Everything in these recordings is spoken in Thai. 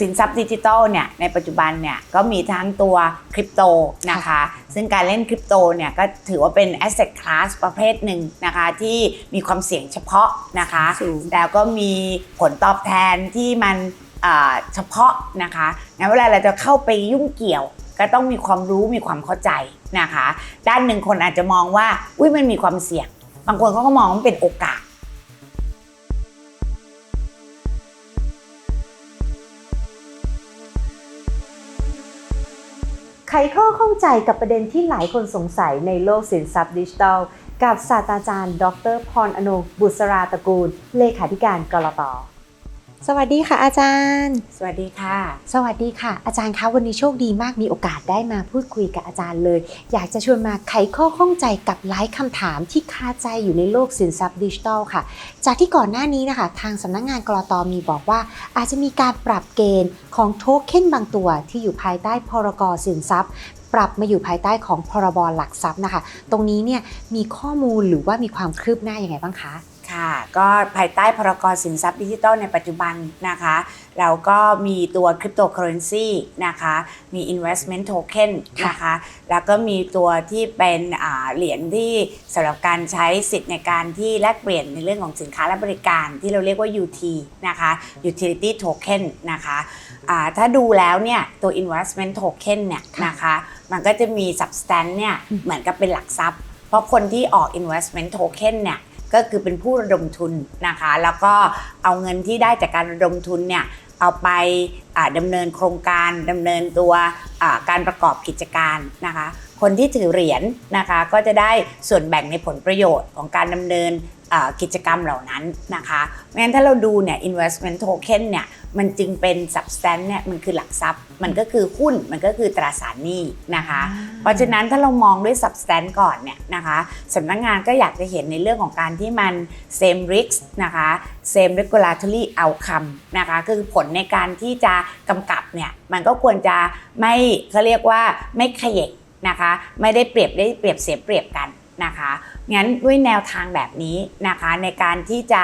สินทรัพย์ดิจิทัลเนี่ยในปัจจุบันเนี่ยก็มีทั้งตัวคริปโตนะคะ ซึ่งการเล่นคริปโตเนี่ยก็ถือว่าเป็น asset class ประเภทหนึ่งนะคะที่มีความเสี่ยงเฉพาะนะคะสูงแล้วก็มีผลตอบแทนที่มันอ่าเฉพาะนะคะงั้นเวลาเราจะเข้าไปยุ่งเกี่ยว ก็ต้องมีความรู้มีความเข้าใจนะคะ ด้านหนึ่งคนอาจจะมองว่า อุ้ยมันมีความเสี่ยง บางคนเขาก็มองว่ามันเป็นโอกาส ไขข้อข้องใจกับประเด็นที่หลายคนสงสัยในโลกสินทรัพย์ดิจิทัล กับศาสตราจารย์ ดรพรอนุบุษราตระกูล เลขาธิการกรต สวัสดีค่ะอาจารย์ สวัสดีค่ะ สวัสดีค่ะ อาจารย์คะวันนี้โชคดีมากมีโอกาสได้มาพูดคุยกับอาจารย์เลย อยากจะชวนมาไขข้อข้องใจกับหลายคำถามที่คาใจอยู่ในโลกสินทรัพย์ดิจิทัลค่ะ จากที่ก่อนหน้านี้นะคะ ทางสำนักงานกรตมีบอกว่า อาจจะมีการปรับเกณฑ์ของโทเค็นบางตัวที่อยู่ภายใต้พรกสินทรัพย์ปรับมาอยู่ภายใต้ของพรบหลักทรัพย์นะคะ ตรงนี้เนี่ยมีข้อมูลหรือว่ามีความคืบหน้ายังไงบ้างคะ ค่ะ ก็ภายใต้พรกสินทรัพย์ดิจิทัลในปัจจุบันนะคะ เราก็มีตัวคริปโตเคอเรนซีนะคะ มี investment token นะคะ แล้วก็มีตัวที่เป็นอ่าเหรียญที่สำหรับการใช้สิทธิ์ในการที่แลกเปลี่ยนในเรื่องของสินค้าและบริการที่เราเรียกว่า UT นะคะ utility token นะคะอ่าถ้าดูแล้วเนี่ยตัว investment token เนี่ยค่ะนะคะมันก็จะมี substance เนี่ยอืมเหมือนกับเป็นหลักทรัพย์ เพราะคนที่ออก investment token เนี่ย ก็คือเป็นผู้ระดมทุนนะคะ แล้วก็เอาเงินที่ได้จากการระดมทุนเนี่ยเอาไปดำดำเนินโครงการดำเนินตัวการประกอบกิจการนะคะ คนที่ถือเหรียญนะคะก็จะได้ส่วนแบ่งในผลประโยชน์ของการดำเนิน กิจกรรมเหล่านั้นนะคะเพราะฉะนั้นถ้าเราดูเนี่ย investment token เนี่ยมันจึงเป็น substance เนี่ยมันคือหลักทรัพย์ มันก็คือหุ้นมันก็คือตราสารหนี้นะคะ เพราะฉะนั้นถ้าเรามองด้วย substance ก่อนเนี่ยนะคะสำนักงานก็อยากจะเห็นในเรื่องของการที่มัน same risk นะคะ same regulatory outcome นะคะคือผลในการที่จะกำกับเนี่ยมันก็ควรจะไม่เขาเรียกว่าไม่ขยกนะคะไม่ได้เปรียบได้เปรียบเสียเปรียบกันนะคะ งั้นด้วยแนวทางแบบนี้นะคะในการที่จะ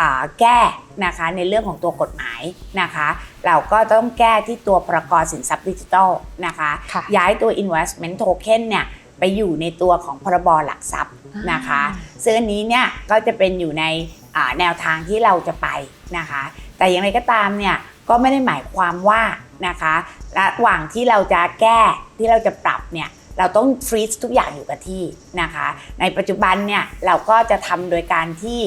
อ่าแก้นะคะในเรื่องของตัวกฎหมายนะคะ เราก็ต้องแก้ที่ตัวประกอบสินทรัพย์ดิจิทัลนะคะค่ะย้ายตัว investment token เนี่ยไปอยู่ในตัวของพรบหลักทรัพย์นะคะซึ่งอันนี้เนี่ยก็จะเป็นอยู่ในอ่าแนวทางที่เราจะไปนะคะ แต่อย่างไรก็ตามเนี่ยก็ไม่ได้หมายความว่านะคะระหว่างที่เราจะแก้ที่เราจะปรับเนี่ย เราต้องฟรีซทุกอย่างอยู่กับที่นะคะ ในปัจจุบันเนี่ยเราก็จะทำโดยการที่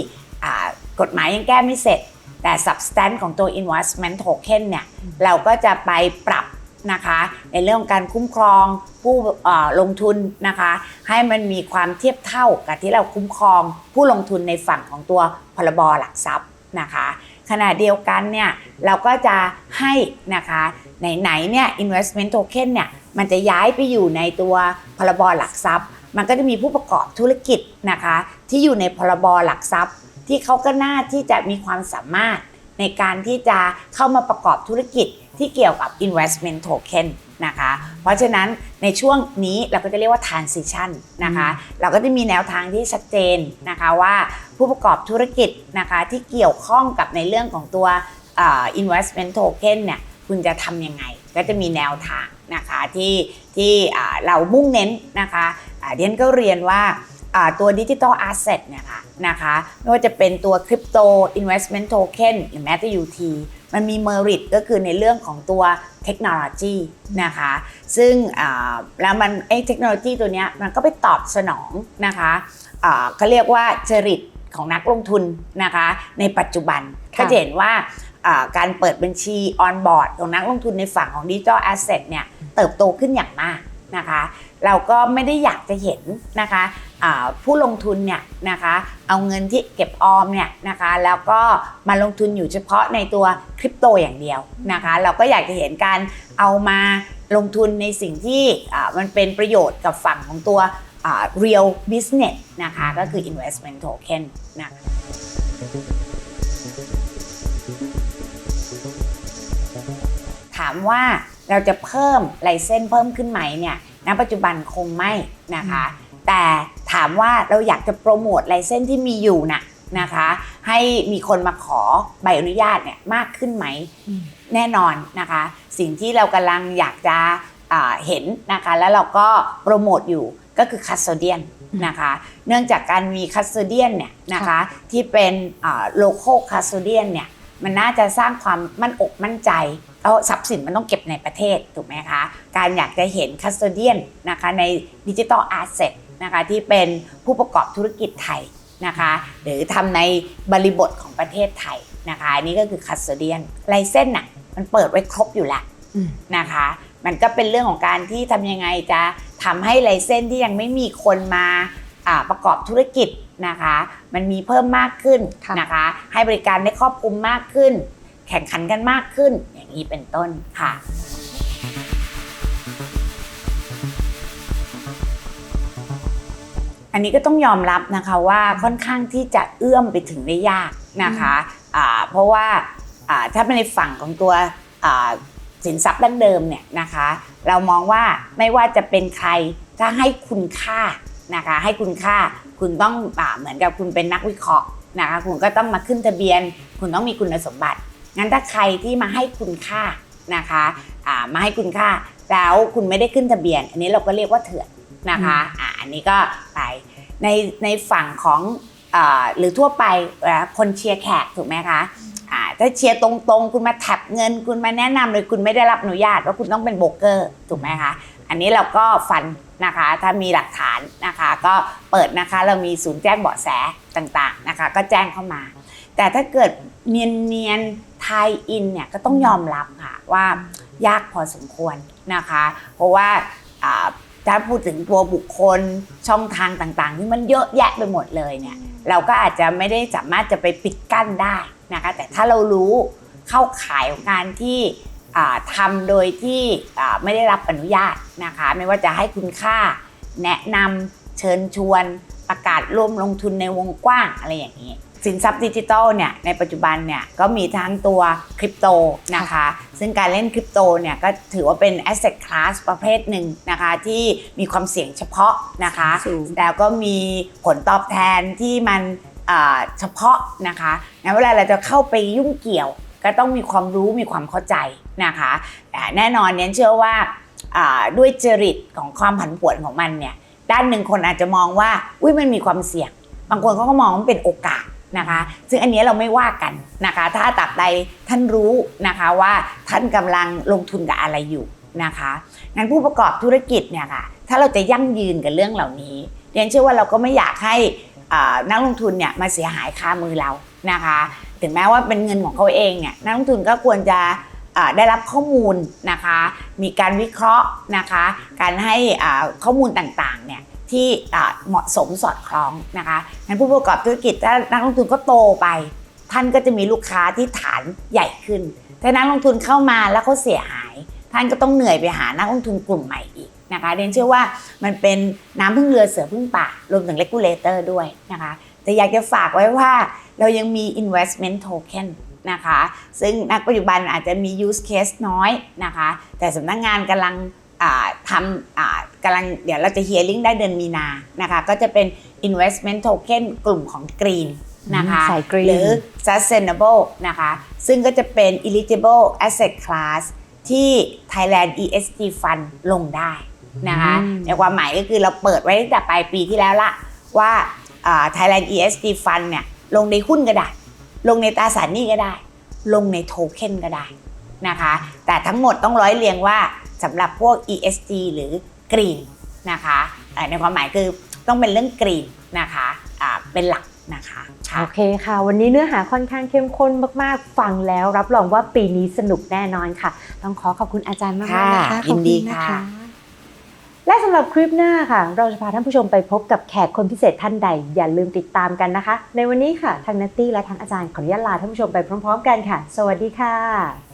กฎหมายยังแก้ไม่เสร็จ แต่ substance ของตัว investment token เนี่ยเราก็จะไปปรับนะคะในเรื่องของการคุ้มครองผู้ลงทุนนะคะ ให้มันมีความเทียบเท่ากับที่เราคุ้มครองผู้ลงทุนในฝั่งของตัวพรบหลักทรัพย์นะคะ ขณะเดียวกันเนี่ยเราก็จะให้นะคะไหนๆเนี่ย investment token เนี่ย มันจะย้ายไปอยู่ในตัวพรบหลักทรัพย์ มันก็จะมีผู้ประกอบธุรกิจนะคะ ที่อยู่ในพรบหลักทรัพย์ ที่เขาก็น่าที่จะมีความสามารถในการที่จะเข้ามาประกอบธุรกิจที่เกี่ยวกับ investment token นะคะ เพราะฉะนั้นในช่วงนี้เราก็จะเรียกว่า transition นะคะ เราก็จะมีแนวทางที่ชัดเจนนะคะว่าผู้ประกอบธุรกิจนะคะที่เกี่ยวข้องกับในเรื่องของตัว investment token เนี่ยคุณจะทำยังไง ก็จะมีแนวทางนะคะที่ที่อ่าเรามุ่งเน้นนะคะอ่าเดียนก็เรียนว่าอ่าตัวดิจิ t a ล a s เซทเนี่ยค่ะนะคะไม่ว่าจะเป็นตัวคริปโต investment token หรือแม้แต่ UT มันมี merit ก็คือในเรื่องของตัวเทคโนโลยีนะคะ ซึ่งอ่าแล้วมันไอ้เทคโนโลยีตัวเนี้ยมันก็ไปตอบสนองนะคะอ่าเขาเรียกว่าจริตของนักลงทุนนะคะ ในปัจจุบันค่ะก็จะเห็นว่าอ่า การเปิดบัญชีออนบอร์ดของนักลงทุนในฝั่งของดิจิ t a ล a s เซทเนี่ยเติบโตขึ้นอย่างมากนะคะ เราก็ไม่ได้อยากจะเห็นนะคะอ่าผู้ลงทุนเนี่ยนะคะเอาเงินที่เก็บออมเนี่ยนะคะแล้วก็มาลงทุนอยู่เฉพาะในตัวคริปโตอย่างเดียวนะคะเราก็อยากจะเห็นการเอามาลงทุนในสิ่งที่อ่ามันเป็นประโยชน์กับฝั่งของตัวอ่า real business นะคะก็คือ investment token นะคะามว่าเราจะเพิ่มไลเซนส์เพิ่มขึ้นไหมเนี่ยณปัจจุบันคงไม่นะคะ แต่ถามว่าเราอยากจะโปรโมทไลเซนส์ที่มีอยู่น่ะนะคะ ให้มีคนมาขอใบอนุญาตเนี่ยมากขึ้นไหมอืมแน่นอนนะคะ สิ่งที่เรากำลังอยากจะอ่าเห็นนะคะ แล้วเราก็โปรโมทอยู่ก็คือคัสโตเดียนนะคะ เนื่องจากการมีคัสโตเดียนเนี่ยนะคะที่เป็นโลโก้คัสโตเดียนเนี่ยมันน่าจะสร้างความมั่นอกมั่นใจ เอาทรัพย์สินมันต้องเก็บในประเทศถูกไหมคะ การอยากจะเห็นคัสโตเดียนนะคะในดิจิ t a ลอาร์เซนะคะที่เป็นผู้ประกอบธุรกิจไทยนะคะหรือทำในบริบทของประเทศไทยนะคะอันนี้ก็คือคัสโตเดียนไลเส้นน่ะมันเปิดไว้ครบอยู่แล้วอืมนะคะ มันก็เป็นเรื่องของการที่ทำยังไงจะทำให้ไลเส้นที่ยังไม่มีคนมาอ่าประกอบธุรกิจนะคะ มันมีเพิ่มมากขึ้นค่ะนะคะ ให้บริการได้ครอบคลุมมากขึ้น แข่งขันกันมากขึ้น อย่างนี้เป็นต้นค่ะอันนี้ก็ต้องยอมรับนะคะว่าค่อนข้างที่จะเอื้อมไปถึงได้ยากนะคะอ่าเพราะว่าอ่าถ้าเป็นในฝั่งของตัวอ่าสินทรัพย์ดั้งเดิมเนี่ยนะคะ เรามองว่าไม่ว่าจะเป็นใครถ้าให้คุณค่านะคะให้คุณค่าคุณต้องอาเหมือนกับคุณเป็นนักวิเคราะห์นะคะคุณก็ต้องมาขึ้นทะเบียน คุณต้องมีคุณสมบัติ งั้นถ้าใครที่มาให้คุณค่านะคะอ่ามาให้คุณค่าแล้วคุณไม่ได้ขึ้นทะเบียน อันนี้เราก็เรียกว่าเถื่อนนะคะอ่าอันนี้ก็ไปในในฝั่งของอาหรือทั่วไปเวลาคนเชียร์แขกถูกไหมคะอ่าถ้าเชียร์ตรงๆ คุณมาแท็บเงิน คุณมาแนะนำเลยคุณไม่ได้รับอนุญาตว่าคุณต้องเป็นโบรกเกอร์ถูกไหมคะอันนี้เราก็ฟันนะคะถ้ามีหลักฐานนะคะก็เปิดนะคะเรามีศูนย์แจ้งเบาะแสต่างๆนะคะก็แจ้งเข้ามา แต่ถ้าเกิดเนียนเนียนไทยอินเนี่ยก็ต้องยอมรับค่ะว่ายากพอสมควรนะคะ เพราะว่าอ่าถ้าพูดถึงตัวบุคคลช่องทางต่างๆที่มันเยอะแยะไปหมดเลยเนี่ยเราก็อาจจะไม่ได้สามารถจะไปปิดกั้นได้นะคะแต่ถ้าเรารู้เข้าข่ายของการที่อ่าทำโดยที่อ่าไม่ได้รับอนุญาตนะคะ ไม่ว่าจะให้คุณค่าแนะนำเชิญชวนประกาศร่วมลงทุนในวงกว้างอะไรอย่างนี้ สินทรัพย์ดิจิทัลเนี่ยในปัจจุบันเนี่ยก็มีทั้งตัวคริปโตนะคะ ซึ่งการเล่นคริปโตเนี่ยก็ถือว่าเป็น asset class ประเภทหนึ่งนะคะที่มีความเสี่ยงเฉพาะนะคะสูงแล้วก็มีผลตอบแทนที่มันอ่าเฉพาะนะคะงั้นเวลาเราจะเข้าไปยุ่งเกี่ยวก็ต้องมีความรู้มีความเข้าใจนะคะแต่แน่นอนเนี่ยเชื่อว่าอ่าด้วยจริตของความผันผวนของมันเนี่ยด้านหนึ่งคนอาจจะมองว่าอุ้ยมันมีความเสี่ยง บางคนเขาก็มองว่ามันเป็นโอกาส นะคะ ซึ่งอันนี้เราไม่ว่ากันนะคะ ถ้าตับใดท่านรู้นะคะว่าท่านกำลังลงทุนกับอะไรอยู่นะคะงั้นผู้ประกอบธุรกิจเนี่ยค่ะถ้าเราจะยั่งยืนกับเรื่องเหล่านี้เรียนเชื่อว่าเราก็ไม่อยากให้นักลงทุนเนี่ยมาเสียหายคามือเรานะคะ ถึงแม้ว่าเป็นเงินของเขาเองเนี่ยนักลงทุนก็ควรจะได้รับข้อมูลนะคะ มีการวิเคราะห์นะคะ การให้ข้อมูลต่างๆเนี่ย ที่เหมาะสมสอดคล้องนะคะงั้นผู้ประกอบธุรกิจถ้านักลงทุนก็โตไป ท่านก็จะมีลูกค้าที่ฐานใหญ่ขึ้นถ้านักลงทุนเข้ามาแล้วเขาเสียหาย ท่านก็ต้องเหนื่อยไปหานักลงทุนกลุ่มใหม่อีกนะคะเรนเชื่อว่ามันเป็นน้ำพึ่งเรือเสือพึ่งป่ารวมถึง regulator ด้วยนะคะแต่อยากจะฝากไว้ว่าเรายังมี investment token นะคะซึ่งณปัจจุบันอาจจะมี use case น้อยนะคะ แต่สำนักงานกำลัง ทำอ่ากำลังเดี๋ยวเราจะ hearing ได้เดือนมีนานะคะก็จะเป็น investment token กลุ่มของ green นะคะสาย green หรือ sustainable นะคะซึ่งก็จะเป็น eligible asset class ที่ Thailand ESG Fund ลงได้นะคะอืมในความหมายก็คือเราเปิดไว้ตั้งแต่ปลายปีที่แล้วละว่าอ่า Thailand ESG Fund เนี่ยลงในหุ้นก็ได้ ลงในตราสารหนี้ก็ได้ ลงในโทเค็นก็ได้นะคะ แต่ทั้งหมดต้องร้อยเรียงว่า สำหรับพวก ESG หรือ Green นะคะอ่าในความหมายคือต้องเป็นเรื่อง Green นะคะอ่าเป็นหลักนะคะค่ะโอเคค่ะ วันนี้เนื้อหาค่อนข้างเข้มข้นมากๆ ฟังแล้ว รับรองว่าปีนี้สนุกแน่นอนค่ะ ต้องขอขอบคุณอาจารย์มากๆนะคะค่ะขอบยินดีณค่ะและสำหรับคลิปหน้าค่ะ เราจะพาท่านผู้ชมไปพบกับแขกคนพิเศษท่านใด อย่าลืมติดตามกันนะคะ ในวันนี้ค่ะทางนัตตี้และทางอาจารย์ขออนุญาตลาท่านผู้ชมไปพร้อม ๆ กันค่ะ สวัสดีค่ะ